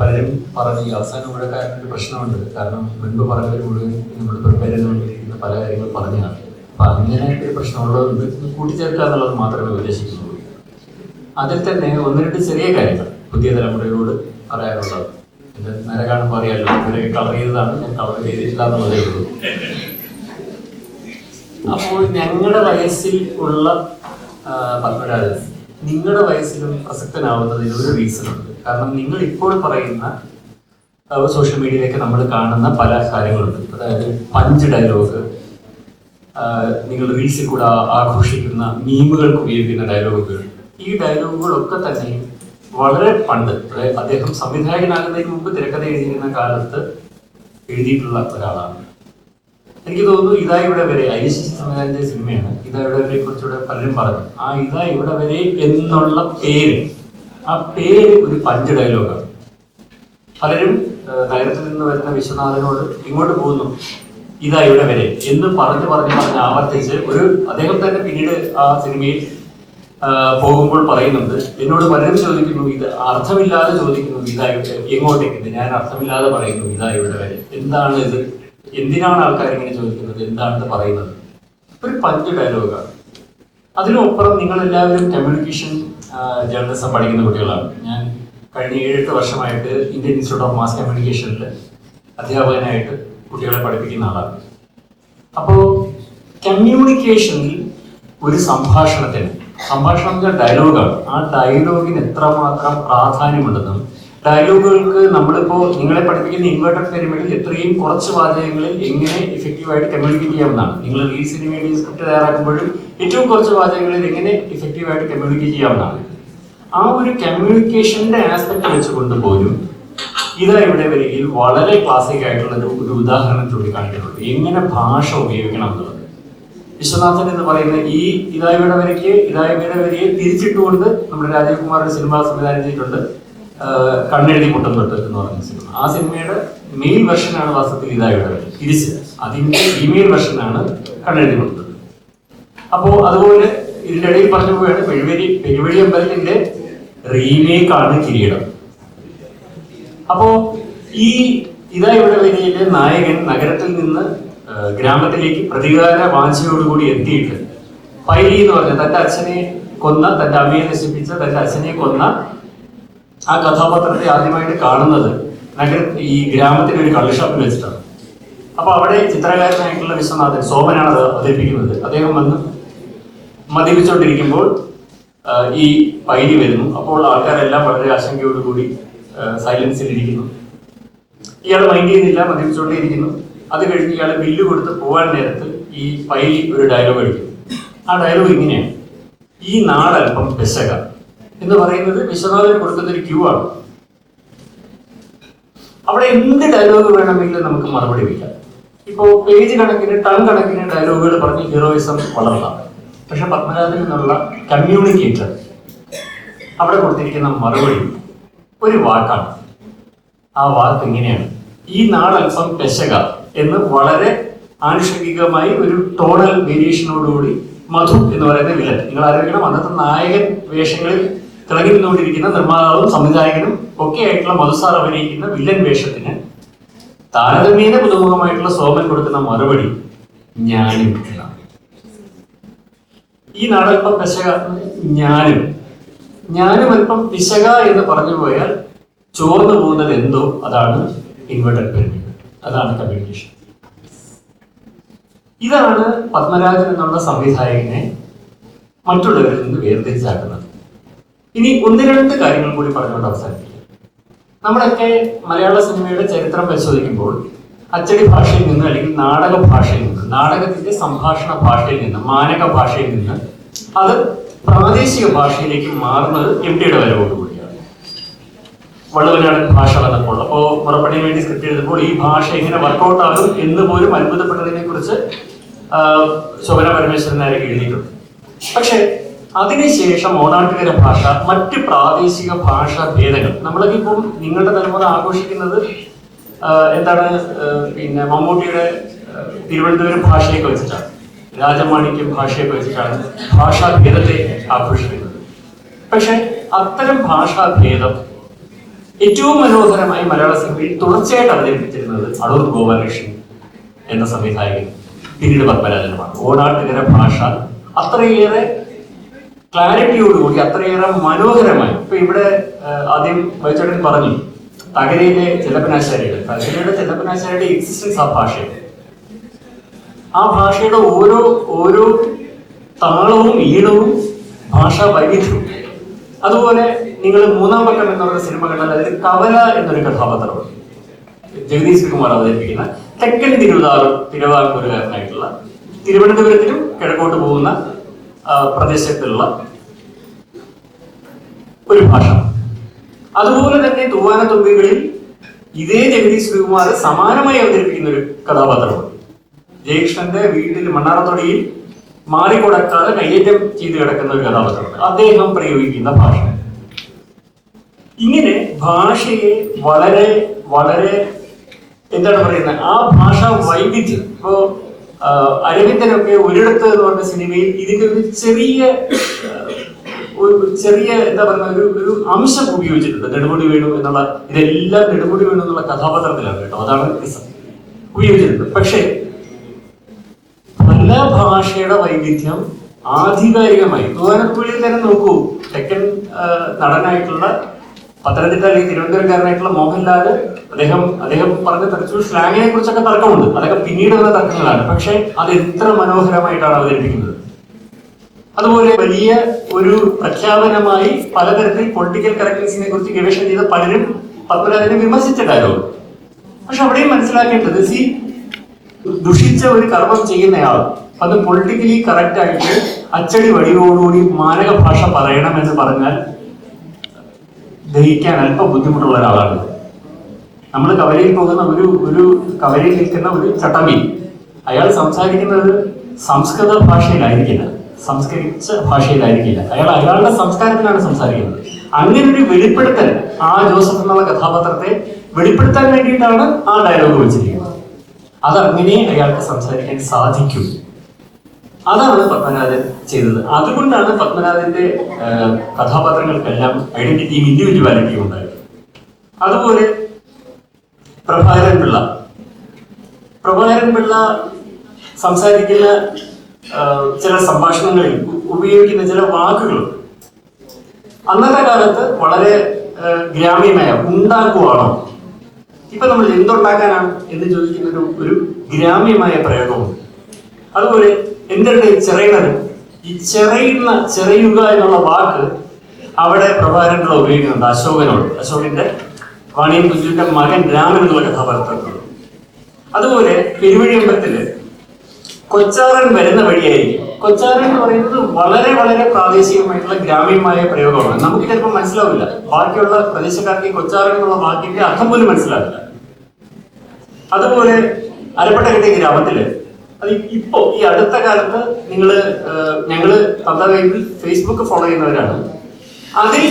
പലരും പറഞ്ഞ ഈ അവസാനം ഇവിടെ ഒരു പ്രശ്നമുണ്ട്. കാരണം മുൻപ് പറഞ്ഞവർ മുഴുവൻ നമ്മൾ പ്രിപ്പയർ ചെയ്തുകൊണ്ടിരിക്കുന്ന പല കാര്യങ്ങളും പറഞ്ഞതാണ് അപ്പൊ അങ്ങനെ ഒരു പ്രശ്നമുള്ളതുകൊണ്ട് ഇത് കൂട്ടിച്ചേർക്കുക എന്നുള്ളത് മാത്രമേ ഉദ്ദേശിക്കുന്നുള്ളൂ. അതിൽ തന്നെ ഒന്ന് രണ്ട് ചെറിയ കാര്യങ്ങൾ പുതിയ തലമുറയോട് പറയാനുള്ളത്. ഇത് നേരെ കാണുമ്പോൾ അറിയാമല്ലോ ഇവരെ കളർ ചെയ്തതാണ് ഞാൻ കളർ ചെയ്തിട്ടില്ല എന്നുള്ളതേ ഉള്ളൂ. അപ്പോൾ ഞങ്ങളുടെ വയസ്സിൽ ഉള്ള പത്മരാജൻ നിങ്ങളുടെ വയസ്സിലും പ്രസക്തനാവുന്നതിന് ഒരു റീസൺ ഉണ്ട്. കാരണം നിങ്ങൾ ഇപ്പോൾ പറയുന്ന സോഷ്യൽ മീഡിയയിലേക്ക് നമ്മൾ കാണുന്ന പല കാര്യങ്ങളുണ്ട്. അതായത് പഞ്ച് ഡയലോഗ് നിങ്ങൾ റീൽസിൽ കൂടെ ആഘോഷിക്കുന്ന മീമുകൾക്ക് ഉപയോഗിക്കുന്ന ഡയലോഗുകൾ ഈ ഡയലോഗുകളൊക്കെ തന്നെ വളരെ പണ്ട് അതായത് അദ്ദേഹം സംവിധായകനാകുന്നതിന് മുമ്പ് തിരക്കഥ എഴുതിയിരുന്ന കാലത്ത് എഴുതിയിട്ടുള്ള ഒരാളാണ്. എനിക്ക് തോന്നുന്നു ഇതാ ഇവിടെ വരെ ഐശ്വര്യ സംവിധാനം ചെയ്ത സിനിമയാണ് ഇതാ ഇവിടെ വരെ കുറിച്ചുകൂടെ പലരും പറഞ്ഞു ആ ഇതാ ഇവിടെ വരെ എന്നുള്ള പേര് ആ പേര് ഒരു പഞ്ച് ഡയലോഗാണ് പലരും നഗരത്തിൽ നിന്ന് വരുന്ന വിശ്വനാഥനോട് ഇങ്ങോട്ട് പോകുന്നു. ഇതാ ഇവിടെ വരെ. എന്ന് പറഞ്ഞു പറഞ്ഞു പറഞ്ഞ് ആവർത്തിച്ച് ഒരു അദ്ദേഹം തന്നെ പിന്നീട് ആ സിനിമയിൽ പോകുമ്പോൾ പറയുന്നുണ്ട്. എന്നോട് പലരും ചോദിക്കുന്നു ഇത് അർത്ഥമില്ലാതെ ചോദിക്കുന്നു ഇതാ ഇവിടെ എങ്ങോട്ടേക്ക് ഞാൻ അർത്ഥമില്ലാതെ പറയുന്നു ഇതാ ഇവിടെ വരെ. എന്താണ് ഇത്? എന്തിനാണ് ആൾക്കാർ ഇങ്ങനെ ചോദിക്കുന്നത്? എന്താണെന്ന് പറയുന്നത്? ഒരു പഞ്ച് ഡയലോഗാണ് അതിനൊപ്പുറം നിങ്ങൾ എല്ലാവരും കമ്മ്യൂണിക്കേഷൻ ജേർണലിസം പഠിക്കുന്ന കുട്ടികളാണ്. ഞാൻ കഴിഞ്ഞ ഏഴെട്ട് വർഷമായിട്ട് ഇന്ത്യൻ ഇൻസ്റ്റിറ്റ്യൂട്ട് ഓഫ് മാസ് കമ്മ്യൂണിക്കേഷനിൽ അധ്യാപകനായിട്ട് കുട്ടികളെ പഠിപ്പിക്കുന്ന ആളാണ്. അപ്പോൾ കമ്മ്യൂണിക്കേഷനിൽ ഒരു സംഭാഷണത്തിന് സംഭാഷണം ഡയലോഗാണ് ആ ഡയലോഗിന് എത്രമാത്രം പ്രാധാന്യമുണ്ടെന്നും ഡയലോഗുകൾക്ക് നമ്മളിപ്പോൾ നിങ്ങളെ പഠിപ്പിക്കുന്ന ഇൻവേർട്ടർ പെരിമിഡിൽ എത്രയും കുറച്ച് വാചകങ്ങളിൽ എങ്ങനെ ഇഫക്റ്റീവായിട്ട് കമ്മ്യൂണിക്കേറ്റ് ചെയ്യാവുന്നതാണ്. നിങ്ങൾ റീൽസിന് വേണ്ടി സ്ക്രിപ്റ്റ് തയ്യാറാക്കുമ്പോഴും ഏറ്റവും കുറച്ച് വാചകങ്ങളിൽ എങ്ങനെ ഇഫക്റ്റീവായിട്ട് കമ്മ്യൂണിക്കേറ്റ് ചെയ്യാവുന്നതാണ്. ആ ഒരു കമ്മ്യൂണിക്കേഷന്റെ ആസ്പെക്ട് വെച്ചുകൊണ്ട് പോലും ഇതാ ഇവിടെ വരികയിൽ വളരെ ക്ലാസിക് ആയിട്ടുള്ള ഒരു ഉദാഹരണം ചൂണ്ടിക്കാണിക്കുന്നുണ്ട് എങ്ങനെ ഭാഷ ഉപയോഗിക്കണം എന്നുള്ളത് വിശ്വനാഥൻ എന്ന് പറയുന്ന ഈ ഇതായുടെ വരയ്ക്ക് ഇതായുടെ വരയെ തിരിച്ചിട്ടുകൊണ്ട് നമ്മുടെ രാജീവ് കുമാറിന്റെ സിനിമ സംവിധാനം ചെയ്തിട്ടുണ്ട്. കണ്ണെഴുതി തൊട്ട് എന്ന് പറയുന്ന സിനിമ. ആ സിനിമയുടെ മെയിൽ വെർഷനാണ് വാസ്തവത്തിൽ ഇതായുടെ വര തിരിച്ച് അതിന്റെ ഫീമെയിൽ വെർഷനാണ് കണ്ണെഴുതി മുട്ടം തൊട്ട് അപ്പോ അതുപോലെ ഇതിന്റെ ഇടയിൽ പറഞ്ഞു പോവുകയാണ് പെരുവരി പെരുവഴി അമ്പലത്തിന്റെ റീമേക്ക് ആണ് കിരീടം. അപ്പോ ഈ ഇതാ ഇവിടെ വരിയിലെ നായകൻ നഗരത്തിൽ നിന്ന് ഗ്രാമത്തിലേക്ക് പ്രതികാര വാഞ്ചയോടുകൂടി എത്തിയിട്ട് പൈലി എന്ന് പറഞ്ഞ തന്റെ അച്ഛനെ കൊന്ന തന്റെ അമ്മയെ നശിപ്പിച്ച തന്റെ അച്ഛനെ കൊന്ന ആ കഥാപാത്രത്തെ ആദ്യമായിട്ട് കാണുന്നത് നഗര ഈ ഗ്രാമത്തിലെ ഒരു കള്ളുഷാപ്പിൽ വെച്ചിട്ടാണ്. അപ്പൊ അവിടെ ചിത്രകാരനായിട്ടുള്ള വിശ്വനാഥൻ സോമനാണ് അത് അവതരിപ്പിക്കുന്നത്. അദ്ദേഹം വന്ന് മദ്യപിച്ചുകൊണ്ടിരിക്കുമ്പോൾ ഈ പൈനി വരുന്നു. അപ്പോൾ ആൾക്കാരെല്ലാം വളരെ ആശങ്കയോടുകൂടി സൈലൻസിൽ ഇരിക്കുന്നു ഇയാൾ മൈൻഡ് ചെയ്യുന്നില്ല മദ്യപിച്ചുകൊണ്ടേയിരിക്കുന്നു. അത് കഴിഞ്ഞ് ഇയാൾ ബില്ല് കൊടുത്ത് പോകാൻ നേരത്ത് ഈ പൈലി ഒരു ഡയലോഗ് അടിക്കുന്നു ആ ഡയലോഗ് ഇങ്ങനെയാണ്. ഈ നാടല്പം പെശക എന്ന് പറയുന്നത് വിശ്വനാഥന് കൊടുക്കുന്ന ഒരു ക്യൂ ആണ്. അവിടെ എന്ത് ഡയലോഗ് വേണമെങ്കിലും നമുക്ക് മറുപടി വയ്ക്കാം ഇപ്പോ പേജ് കണക്കിന് ടൺ കണക്കിന് ഡയലോഗുകൾ പറഞ്ഞ് ഹീറോയിസം വളർത്താം പക്ഷെ പത്മനാഭൻ എന്നുള്ള കമ്മ്യൂണിക്കേറ്റർ അവിടെ കൊടുത്തിരിക്കുന്ന മറുപടി ഒരു വാക്കാണ്. ആ വാക്ക് ഇങ്ങനെയാണ്. ഈ നാടൽപ്പം പെശക എന്ന് വളരെ ആനുഷംഗികമായി ഒരു ടോണൽ വേരിയേഷനോടുകൂടി മധു എന്ന് പറയുന്ന വില്ലൻ. നിങ്ങൾ ആലോചിക്കണം അന്നത്തെ നായകൻ വേഷങ്ങളിൽ തിളങ്ങി നിന്നുകൊണ്ടിരിക്കുന്ന നിർമ്മാതാവും സംവിധായകനും ഒക്കെ ആയിട്ടുള്ള മധുസാർ അഭിനയിക്കുന്ന വില്ലൻ വേഷത്തിന് താരതമ്യേന പുതുമുഖമായിട്ടുള്ള സോമൻ കൊടുക്കുന്ന മറുപടി ഞാനും ഈ നാടൽപ്പം പിശക ഞാനും. ഞാനും അല്പം പിശക എന്ന് പറഞ്ഞു പോയാൽ ചോർന്നു പോകുന്നത് എന്തോ അതാണ് ഇൻവേർട്ടഡ് പെർമിറ്റ് അതാണ് കമ്മ്യൂണിക്കേഷൻ. ഇതാണ് പത്മരാജൻ എന്നുള്ള സംവിധായകനെ മറ്റുള്ളവരിൽ നിന്ന് വേർതിരിച്ചാക്കുന്നത്. ഇനി ഒന്ന് രണ്ട് കാര്യങ്ങൾ കൂടി പറഞ്ഞുകൊണ്ട് അവസാനിപ്പിക്കും. നമ്മളൊക്കെ മലയാള സിനിമയുടെ ചരിത്രം പരിശോധിക്കുമ്പോൾ അച്ചടി ഭാഷയിൽ നിന്ന് അല്ലെങ്കിൽ നാടക ഭാഷയിൽ നിന്ന് നാടകത്തിന്റെ സംഭാഷണ ഭാഷയിൽ നിന്ന് മാനക ഭാഷയിൽ നിന്ന് അത് പ്രാദേശിക ഭാഷയിലേക്ക് മാറുന്നത് എം ടിയുടെ വരവോടുകൂടിയാണ് വള്ളുവനാടൻ ഭാഷ വന്നപ്പോൾ അപ്പോൾ പുറപ്പെടിന് വേണ്ടി സ്ക്രിപ്റ്റ് എഴുതുമ്പോൾ ഈ ഭാഷ എങ്ങനെ വർക്കൗട്ട് ആകും എന്ന് പോലും അത്ഭുതപ്പെട്ടതിനെ കുറിച്ച് ശോഭന പരമേശ്വരൻ നേരെ എഴുതിയിട്ടുണ്ട്. പക്ഷേ അതിനുശേഷം ഓണാട്ടുകര ഭാഷ മറ്റ് പ്രാദേശിക ഭാഷാ ഭേദങ്ങൾ. നമ്മളൊക്കെ ഇപ്പം നിങ്ങളുടെ തലമുറ ആഘോഷിക്കുന്നത് എന്താണ് പിന്നെ മമ്മൂട്ടിയുടെ തിരുവനന്തപുരം ഭാഷയൊക്കെ വെച്ചിട്ടാണ്. രാജമാണിക്യം ഭാഷയൊക്കെ വെച്ചിട്ടാണ് ഭാഷാ ഭേദത്തെ ആഘോഷിക്കുന്നത്. പക്ഷെ അത്തരം ഭാഷാ ഭേദം ഏറ്റവും മനോഹരമായി മലയാള സിനിമയിൽ തുടർച്ചയായിട്ട് അവതരിപ്പിച്ചിരുന്നത് അടൂർ ഗോപാലകൃഷ്ണൻ എന്ന സംവിധായകൻ പിന്നീട് പത്മരാജനുമാണ്. ഓണാട്ടുകര ഭാഷ അത്രയേറെ ക്ലാരിറ്റിയോടുകൂടി അത്രയേറെ മനോഹരമായി. ഇപ്പൊ ഇവിടെ ആദ്യം വൈച്ചടൻ പറഞ്ഞു തകരയിലെ ചെല്ലപ്പനാശാരിയുടെ തകരയുടെ ചെല്ലപ്പനാശാരിയുടെ എക്സിസ്റ്റൻസ് ആ ഭാഷയാണ് ആ ഭാഷയുടെ ഓരോ ഓരോ താളവും ഈണവും ഭാഷാ വൈവിധ്യവും. അതുപോലെ നിങ്ങൾ മൂന്നാം പക്കം എന്നുള്ള സിനിമ കണ്ടാൽ അതിൽ കവല എന്നൊരു കഥാപാത്രമുണ്ട് ജഗദീഷ് ശ്രീകുമാർ അവതരിപ്പിക്കുന്ന തെക്കൻ തിരുവിതാറും തിരുവാങ്കൂരുകാരനായിട്ടുള്ള തിരുവനന്തപുരത്തിനും കിഴക്കോട്ട് പോകുന്ന പ്രദേശത്തുള്ള ഒരു ഭാഷ. അതുപോലെ തന്നെ തൂവാനത്തുമ്പികളിൽ ഇതേ ജഗതി ശ്രീകുമാർ സമാനമായി അവതരിപ്പിക്കുന്ന ഒരു കഥാപാത്രമാണ്. ജയകൃഷ്ണന്റെ വീട്ടിൽ മണ്ണാറത്തൊടിയിൽ മാറിക്കൊടക്കാതെ കയ്യേറ്റം ചെയ്ത് കിടക്കുന്ന ഒരു കഥാപാത്രമാണ്. അദ്ദേഹം പ്രയോഗിക്കുന്ന ഭാഷ. ഇങ്ങനെ ഭാഷയെ വളരെ വളരെ എന്താണ് പറയുന്നത്? ആ ഭാഷ വൈവിധ്യം. ഇപ്പോ അരവിന്ദനൊക്കെ ഒരിടത്ത് എന്ന് പറഞ്ഞ സിനിമയിൽ ഇതിന്റെ ഒരു ചെറിയ ഒരു ചെറിയ എന്താ പറയുക ഒരു ഒരു അംശം ഉപയോഗിച്ചിട്ടുണ്ട്. നെടുമുടി വേണു എന്നുള്ള ഇതെല്ലാം നെടുമുടി വേണു എന്നുള്ള കഥാപാത്രത്തിലാണ് കേട്ടോ. അതാണ് ഉപയോഗിച്ചിട്ടുണ്ട്. പക്ഷേ പല ഭാഷയുടെ വൈവിധ്യം ആധികാരികമായി. തൂവാനത്തുള്ളിൽ തന്നെ നോക്കൂ. തെക്കൻ നടനായിട്ടുള്ള പത്തനംതിട്ട അല്ലെങ്കിൽ തിരുവനന്തപുരക്കാരനായിട്ടുള്ള മോഹൻലാൽ അദ്ദേഹം അദ്ദേഹം പറഞ്ഞ തെരച്ചു സ്ലാങ്ങിനെ കുറിച്ചൊക്കെ തർക്കമുണ്ട്. അതൊക്കെ പിന്നീട് വന്ന തർക്കങ്ങളാണ്. പക്ഷെ അത് എത്ര മനോഹരമായിട്ടാണ് അവതരിപ്പിക്കുന്നത്. അതുപോലെ വലിയ ഒരു പ്രഖ്യാപനമായി പലതരത്തിൽ പൊളിറ്റിക്കൽ കറക്റ്റ്നെസിനെ കുറിച്ച് ഗവേഷണം ചെയ്ത പലരും പത്മരാജനെ വിമർശിച്ച പക്ഷെ അവിടെയും മനസ്സിലാക്കേണ്ടത് സി ദുഷിച്ച ഒരു കർമ്മം ചെയ്യുന്നയാൾ അത് പൊളിറ്റിക്കലി കറക്റ്റ് ആയിട്ട് അച്ചടി വടിയോടുകൂടി മാനക ഭാഷ പറയണം എന്ന് പറഞ്ഞാൽ ദഹിക്കാൻ അല്പം ബുദ്ധിമുട്ടുള്ള ഒരാളാണ്. നമ്മൾ കവലയിൽ പോകുന്ന ഒരു ഒരു കവലയിൽ നിൽക്കുന്ന ഒരു ചട്ടമ്പി അയാൾ സംസാരിക്കുന്നത് സംസ്കൃത ഭാഷയിലായിരിക്കില്ല. സംസ്കരിച്ച ഭാഷയിലായിരിക്കില്ല. അയാൾ അയാളുടെ സംസ്കാരത്തിലാണ് സംസാരിക്കുന്നത്. അങ്ങനെ ഒരു വെളിപ്പെടുത്തൽ ആ ജോസഫ് എന്നുള്ള കഥാപാത്രത്തെ വെളിപ്പെടുത്താൻ വേണ്ടിയിട്ടാണ് ആ ഡയലോഗ് വെച്ചിരിക്കുന്നത്. അതങ്ങനെ അയാൾക്ക് സംസാരിക്കാൻ സാധിക്കും. അതാണ് പത്മനാഭൻ ചെയ്തത്. അതുകൊണ്ടാണ് പത്മനാഭന്റെ കഥാപാത്രങ്ങൾക്കെല്ലാം ഐഡന്റിറ്റിയും ഇൻഡിവിജ്വാലിറ്റിയും ഉണ്ടായത്. അതുപോലെ പ്രഭാകരൻ പിള്ള പ്രഭാകരൻ പിള്ള സംസാരിക്കുന്ന ചില സംഭാഷണങ്ങളിൽ ഉപയോഗിക്കുന്ന ചില വാക്കുകളുണ്ട് അന്നത്തെ കാലത്ത് വളരെ ഗ്രാമീണമായ ഉണ്ടാക്കുവാണോ? ഇപ്പൊ നമ്മൾ എന്തുണ്ടാക്കാനാണ് എന്ന് ചോദിക്കുന്ന ഒരു ഒരു ഗ്രാമ്യമായ പ്രയോഗമുണ്ട്. അതുപോലെ എന്തുണ്ട് ചെറിയണത് ഈ ചെറിയുന്ന ചെറിയുക എന്നുള്ള വാക്ക് അവിടെ പ്രഭാകരങ്ങൾ ഉപയോഗിക്കുന്നുണ്ട്. അശോകനോട്. അശോകന്റെ വാണിയൻ കുഞ്ഞിന്റെ മകൻ രാമൻ എന്നുള്ള കഥാപാത്രത്തിനോട്. അതുപോലെ പെരുവഴിയമ്പത്തിൽ കൊച്ചാറൻ വരുന്ന വഴിയായിരിക്കും. കൊച്ചാറൻ എന്ന് പറയുന്നത് വളരെ വളരെ പ്രാദേശികമായിട്ടുള്ള ഗ്രാമീണമായ പ്രയോഗമാണ്. നമുക്ക് ചിലപ്പോൾ മനസ്സിലാവില്ല. ബാക്കിയുള്ള പ്രദേശക്കാർക്ക് കൊച്ചാറൻ എന്നുള്ള വാക്കിന്റെ അർത്ഥം പോലും മനസ്സിലാവില്ല. അതുപോലെ അരപ്പട്ടകട്ടെ ഗ്രാമത്തിൽ അത് ഇപ്പോ ഈ അടുത്ത കാലത്ത് നിങ്ങൾ ഞങ്ങൾ തന്തവൈബിൾ ഫേസ്ബുക്ക് ഫോളോ ചെയ്യുന്നവരാണ്. അതിൽ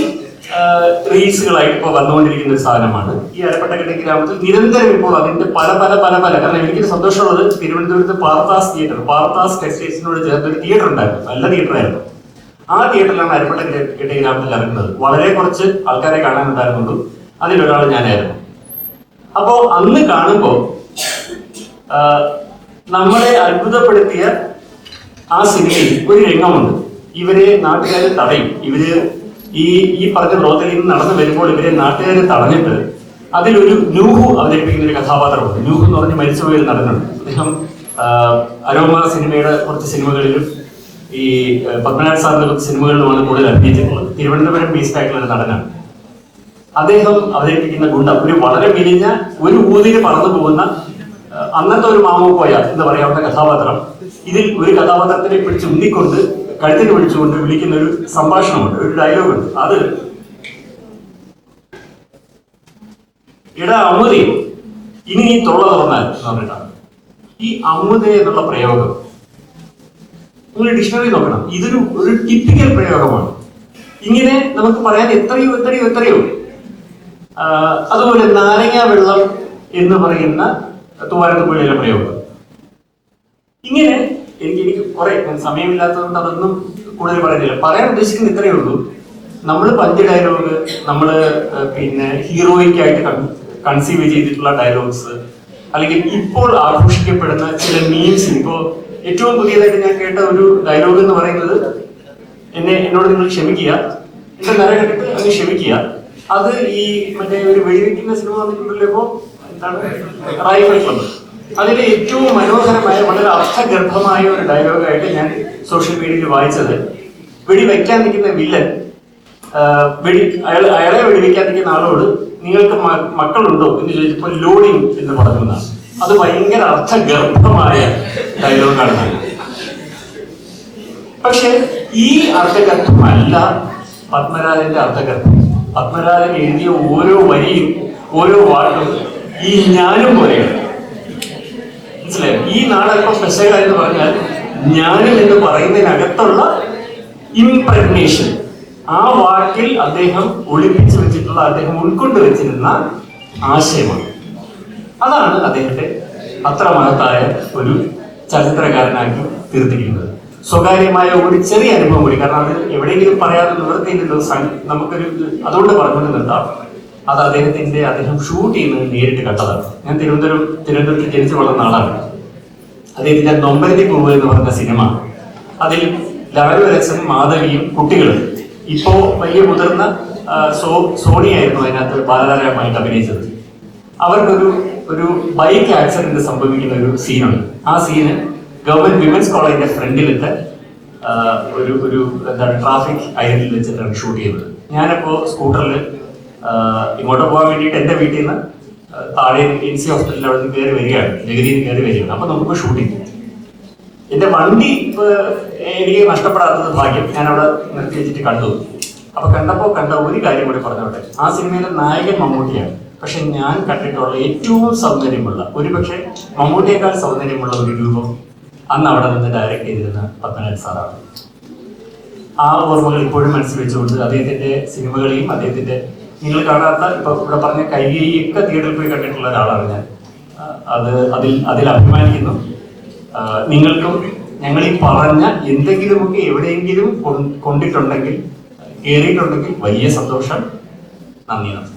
റീൽസുകളായിട്ട് ഇപ്പോൾ വന്നുകൊണ്ടിരിക്കുന്ന ഒരു സാധനമാണ്. ഈ അരപ്പട്ടക്കെട്ടി ഗ്രാമത്തിൽ നിരന്തരം ഇപ്പോൾ അതിന്റെ പല പല പല പല. കാരണം എനിക്ക് സന്തോഷമുള്ളത് തിരുവനന്തപുരത്ത് പാർത്താസ് തിയേറ്റർ പാർത്താസ് ടെക്സ്റ്റൈൽസിനോട് ചേർന്ന് ഒരു തിയേറ്റർ ഉണ്ടായിരുന്നു. നല്ല തിയേറ്റർ ആയിരുന്നു. ആ തിയേറ്ററിലാണ് അരപ്പട്ടക്കെട്ടി ഗ്രാമത്തിൽ ഇറങ്ങുന്നത്. വളരെ കുറച്ച് ആൾക്കാരെ കാണാനുണ്ടായിരുന്നുള്ളൂ അതിലൊരാൾ ഞാനായിരുന്നു. അപ്പോ അന്ന് കാണുമ്പോ ആ, നമ്മളെ അത്ഭുതപ്പെടുത്തിയ ആ സിനിമയിൽ ഒരു രംഗമുണ്ട്. ഇവരെ നാട്ടുകാർ തടയും. ഇവർ ഈ ഈ പറഞ്ഞ റോത്തിൽ നിന്ന് നടന്നു വരുമ്പോൾ ഇവരെ നാട്ടുകാരെ തടഞ്ഞിട്ട് അതിലൊരു നൂഹു അവതരിപ്പിക്കുന്ന ഒരു കഥാപാത്രമുണ്ട്. നൂഹു എന്ന് പറഞ്ഞ് മരിച്ചുപോയ ഒരു നടനുണ്ട്. അദ്ദേഹം അരോമ സിനിമയുടെ കുറച്ച് സിനിമകളിലും ഈ പത്മനാഭ സാറിന്റെ കുറച്ച് സിനിമകളിലുമാണ് കൂടുതൽ അഭിനയിച്ചിട്ടുള്ളത്. തിരുവനന്തപുരം ബേസ്ഡ് ആയിട്ടുള്ള ഒരു നടനാണ്. അദ്ദേഹം അവതരിപ്പിക്കുന്ന ഗുണ്ട ഒരു വളരെ മെലിഞ്ഞ ഒരു ഊതിന് പറന്നു പോകുന്ന അന്നത്തെ ഒരു മാമോക്കോയ എന്ന് പറയാവുന്ന കഥാപാത്രം. ഇതിൽ ഒരു കഥാപാത്രത്തിനെ പിടിച്ച് ഉന്നിക്കൊണ്ട് കഴുത്തിന് പിടിച്ചുകൊണ്ട് വിളിക്കുന്ന ഒരു സംഭാഷണമുണ്ട് ഒരു ഡയലോഗ് ഉണ്ട് അത് എടാ അമുതി ഇനി നീ തൊള്ള തുറന്നാൽ പറഞ്ഞിട്ടാണ് ഈ അമുദ എന്നുള്ള പ്രയോഗം നിങ്ങൾ ഡിക്ഷണറി നോക്കണം. ഇതൊരു ഒരു ടിപ്പിക്കൽ പ്രയോഗമാണ്. ഇങ്ങനെ നമുക്ക് പറയാൻ എത്രയോ എത്രയോ എത്രയോ. അതുപോലെ നാരങ്ങ വെള്ളം എന്ന് പറയുന്ന തൂവാനത്തുപുഴയിലെ പ്രയോഗം ഇങ്ങനെ എനിക്ക് എനിക്ക് കുറെ സമയമില്ലാത്തതുകൊണ്ട് അതൊന്നും കൂടുതൽ പറയുന്നില്ല പറയാൻ ഉദ്ദേശിക്കുന്നത് ഇത്രയേ ഉള്ളൂ. നമ്മൾ പഞ്ച് ഡയലോഗ് നമ്മൾ പിന്നെ ഹീറോയിക് ആയിട്ട് കൺസീവ് ചെയ്തിട്ടുള്ള ഡയലോഗ്സ് അല്ലെങ്കിൽ ഇപ്പോൾ ആഘോഷിക്കപ്പെടുന്ന ചില മീംസ് ഇപ്പോൾ ഏറ്റവും പുതിയതായിട്ട് ഞാൻ കേട്ട ഒരു ഡയലോഗ് എന്ന് പറയുന്നത് എന്നെ എന്നോട് നിങ്ങൾ ക്ഷമിക്കുക. എന്റെ നര കണ്ടിട്ട് അങ്ങ് ക്ഷമിക്കുക. അത് ഈ മറ്റേ ഒരു വെടിവെക്കുന്ന സിനിമ വന്നിട്ടുണ്ടല്ലോ ക്ലബ് അതിലെ ഏറ്റവും മനോഹരമായ വളരെ അർത്ഥഗർഭമായ ഒരു ഡയലോഗായിട്ട് ഞാൻ സോഷ്യൽ മീഡിയയിൽ വായിച്ചത്. വെടിവെക്കാൻ നിൽക്കുന്ന വില്ലൻ വെടി അയാൾ അയാളെ വെടിവെക്കാൻ നിൽക്കുന്ന ആളോട് നിങ്ങൾക്ക് മക്കളുണ്ടോ എന്ന് ചോദിച്ചപ്പോൾ ലോഡിങ് എന്ന് പറഞ്ഞു എന്നാണ് അത് ഭയങ്കര അർത്ഥഗർഭമായ ഡയലോഗാണ് പക്ഷെ ഈ അർത്ഥഗർഭമല്ല പത്മരാജന്റെ അർത്ഥഗർഭം. പത്മരാജൻ എഴുതിയ ഓരോ വരിയും ഓരോ വാക്കും ഈ ഞാനും പോലെയാണ് മനസ്സിലായോ? ഈ നാടകം സ്പെഷ്യൽ എന്ന് പറഞ്ഞാൽ ഞാനും എന്ന് പറയുന്നതിനകത്തുള്ള ഇംപ്രഗ്നേഷൻ ആ വാക്കിൽ അദ്ദേഹം ഒളിപ്പിച്ചു വെച്ചിട്ടുള്ള അദ്ദേഹം ഉൾക്കൊണ്ട് വെച്ചിരുന്ന ആശയമാണ്. അതാണ് അദ്ദേഹത്തെ അത്ര മഹത്തായ ഒരു ചലച്ചിത്രകാരനാക്കി തീർത്തിരിക്കുന്നത്. സ്വകാര്യമായ ഒരു ചെറിയ അനുഭവം കൂടി കാരണം അത് എവിടെയെങ്കിലും പറയാതെ നിവർത്തിയില്ലല്ലോ നമുക്കൊരു അതുകൊണ്ട് പറഞ്ഞുകൊണ്ട് നിർത്താം അത് അദ്ദേഹത്തിന്റെ അദ്ദേഹം ഷൂട്ട് ചെയ്യുന്നത് നേരിട്ട് കണ്ടതാണ്. ഞാൻ തിരുവനന്തപുരം തിരുവനന്തപുരത്ത് ജനിച്ചു വളർന്ന ആളാണ്. അദ്ദേഹത്തിന്റെ നൊമ്പരത്തി പൂവ് എന്ന് പറയുന്ന സിനിമ അതിൽ ലാലുരസം മാധവിയും കുട്ടികളും. ഇപ്പോ വലിയ മുതിർന്ന സോ സോണിയായിരുന്നു അതിനകത്ത് ബാലതാരമായിട്ട് അഭിനയിച്ചത്. അവർക്കൊരു ഒരു ബൈക്ക് ആക്സിഡന്റ് സംഭവിക്കുന്ന ഒരു സീനുണ്ട് ആ സീന് ഗവൺമെന്റ് വിമൻസ് കോളേജിന്റെ ഫ്രണ്ടിലത്തെ ഒരു ഒരു എന്താണ് ട്രാഫിക് ഐലൻഡിൽ വെച്ചിട്ടാണ് ഷൂട്ട് ചെയ്തത്. ഞാനിപ്പോ സ്കൂട്ടറിൽ ഇങ്ങോട്ട് പോകാൻ വേണ്ടിയിട്ട് എന്റെ വീട്ടിൽ നിന്ന് താഴെ എൻ സി ഹോസ്പിറ്റലിൽ അവിടെ നിന്ന് കയറി വരികയാണ്. നിന്ന് കയറി വരികയാണ്. അപ്പൊ നമുക്ക് ഷൂട്ടിങ് എന്റെ വണ്ടി എനിക്ക് നഷ്ടപ്പെടാത്തത് ഭാഗ്യം. ഞാൻ അവിടെ നിർത്തി വെച്ചിട്ട് കണ്ടു. അപ്പൊ കണ്ടപ്പോൾ കണ്ട ഒരു കാര്യം കൂടി പറഞ്ഞോട്ടെ. ആ സിനിമയിലെ നായകൻ മമ്മൂട്ടിയാണ്. പക്ഷെ ഞാൻ കണ്ടിട്ടുള്ള ഏറ്റവും സൗന്ദര്യമുള്ള ഒരു ഒരുപക്ഷെ മമ്മൂട്ടിയേക്കാൾ സൗന്ദര്യമുള്ള ഒരു രൂപം അന്ന് അവിടെ നിന്ന് ഡയറക്റ്റ് ചെയ്തിരുന്ന പത്മനാഭൻ സാറാണ്. ആ ഓർമ്മകൾ ഇപ്പോഴും മനസ്സിൽ വെച്ചുകൊണ്ട് അദ്ദേഹത്തിന്റെ സിനിമകളെയും അദ്ദേഹത്തിന്റെ നിങ്ങൾ കാണാത്ത ഇപ്പൊ ഇവിടെ പറഞ്ഞ കൈകൈയൊക്കെ തിയേറ്ററിൽ പോയി കണ്ടിട്ടുള്ള ഒരാളാണ് ഞാൻ. അത് അതിൽ അതിൽ അഭിമാനിക്കുന്നു. നിങ്ങൾക്കും ഞങ്ങൾ ഈ പറഞ്ഞ എന്തെങ്കിലുമൊക്കെ എവിടെയെങ്കിലും കൊണ്ടിട്ടുണ്ടെങ്കിൽ കയറിയിട്ടുണ്ടെങ്കിൽ വലിയ സന്തോഷം. നന്ദി നമസ്കാരം.